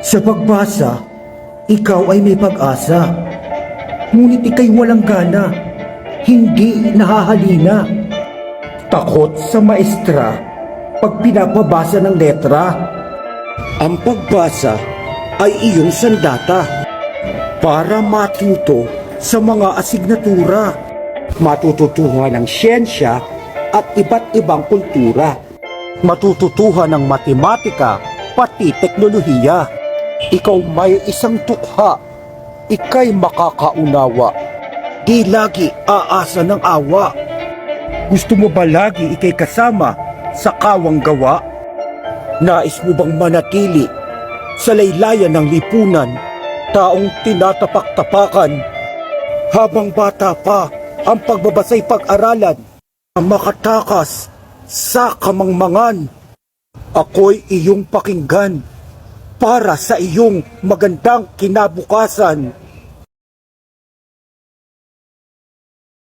Sa pagbasa, ikaw ay may pag-asa. Ngunit ikay walang gana, hindi nahahalina. Takot sa maestra pag pinapabasa ng letra. Ang pagbasa ay iyong sandata para matuto sa mga asignatura. Matututuhan ng siyensya at iba't ibang kultura. Matututuhan ng matematika, pati teknolohiya. Ikaw may isang tukha, ikay makakaunawa. Di lagi aasa ng awa. Gusto mo ba lagi ikay kasama sa kawang gawa? Nais mo bang manatili sa laylayan ng lipunan, taong tinatapak-tapakan? Habang bata pa, ang pagbabasay pag-aralan, ang makatakas sa kamangmangan. Ako'y iyong pakinggan para sa iyong magandang kinabukasan.